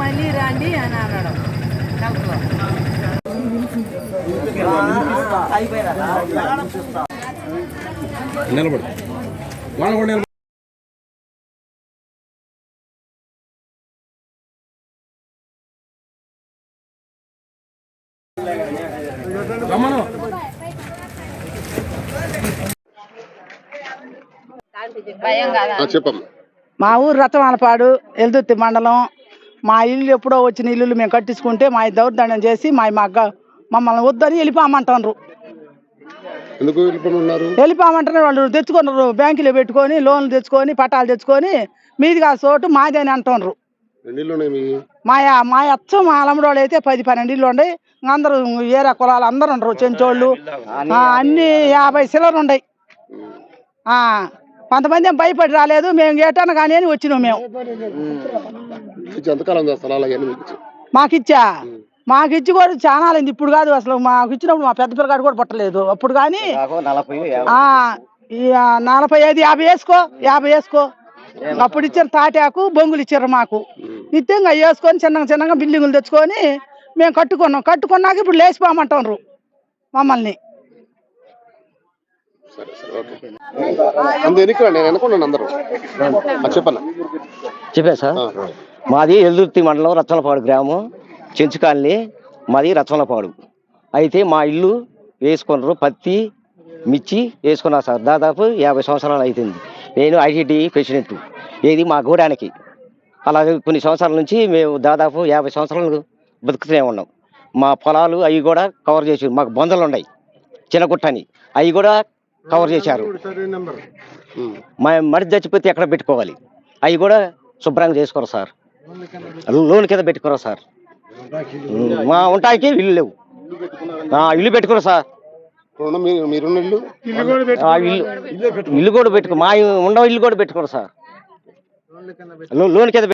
మళ్ళీ రండి అని అన్నాడు. నిలబడు. వాళ్ళు కూడా నిలబడు. రమ్మను. చెప్పమ్మా. మా ఊరు రతమాలపాడు ఎల్దుర్తి మండలం మా ఇల్లు ఎప్పుడో వచ్చిన ఇల్లులు మేము కట్టించుకుంటే మా దౌర్జన్యం చేసి మా మగ్గ మమ్మల్ని వద్దని వెళ్ళిపోమంటారు వెళ్ళిపోమంటారు వాళ్ళు తెచ్చుకున్నారు బ్యాంకులో పెట్టుకొని లోన్లు తెచ్చుకొని పట్టాలు తెచ్చుకొని మీది కాదు చోటు మాది అని అంటున్నారు ఎన్ని ఇల్లు ఉన్నాయి మీ మా మా అచ్చ మా అలమడోళ్ళు అయితే పది పన్నెండు ఇల్లు ఉన్నాయి. అందరూ ఏరా కులాలు అందరూ ఉండరు చెంచోళ్ళు. ఆ, అన్ని యాభై సిల్లర్లు ఉన్నాయి. ఆ, కొంతమంది ఏం భయపడి రాలేదు మేము ఏటాను కానీ అని వచ్చినాం మేము. ఎంతకాలం? మాకిచ్చా? మాకిచ్చి కూడా చాలా అయింది ఇప్పుడు కాదు అసలు మాకు ఇచ్చినప్పుడు మా పెద్ద పిల్లగాడు కూడా పుట్టలేదు. అప్పుడు కానీ ఆ, ఈ, ఆ, నలభై ఐదు యాభై వేసుకో యాభై వేసుకో. అప్పుడు ఇచ్చారు తాటాకు బొంగులు ఇచ్చారు మాకు. నిత్యంగా వేసుకొని చిన్నగా చిన్నగా బిల్డింగులు తెచ్చుకొని మేము కట్టుకున్నాం. కట్టుకున్నాక ఇప్పుడు లేచిపోమంటారు మమ్మల్ని. సరే సరే ఓకే. అంత ఎన్నికలు నేను అనుకున్నాను అందరూ. ఆ, చెప్పన్నా చెప్పా సార్. మాది ఎల్దుర్తి మండలం రచ్చలపాడు గ్రామం చెంచు కాలనీ మాది రచ్చలపాడు అయితే మా ఇల్లు వేసుకున్నారు పత్తి మిర్చి వేసుకున్నా సార్. దాదాపు యాభై సంవత్సరాలు అవుతుంది నేను ఐటీటీ ప్రెసిడెంట్. ఏది మా గూడానికి. అలాగే కొన్ని సంవత్సరాల నుంచి మేము దాదాపు యాభై సంవత్సరాలు బతుకుతూనే ఉన్నాం. మా పొలాలు అవి కూడా కవర్ చేసి మాకు బొందలు ఉన్నాయి. చిన్నగుట్టని అవి కూడా కవర్ చేశారు. మా మడి చచ్చిపోతే ఎక్కడ పెట్టుకోవాలి? అవి కూడా శుభ్రంగా చేసుకోరు సార్. లోన్ కింద పెట్టుకోరు సార్. మా ఉంటాయికి ఇల్లు లేవు. ఆ, ఇల్లు పెట్టుకోరు సార్. ఇల్లు? ఆ, ఇల్లు ఇల్లు కూడా పెట్టుకో మా ఉండవు ఇల్లు కూడా పెట్టుకోరు సార్. లోన్ కింద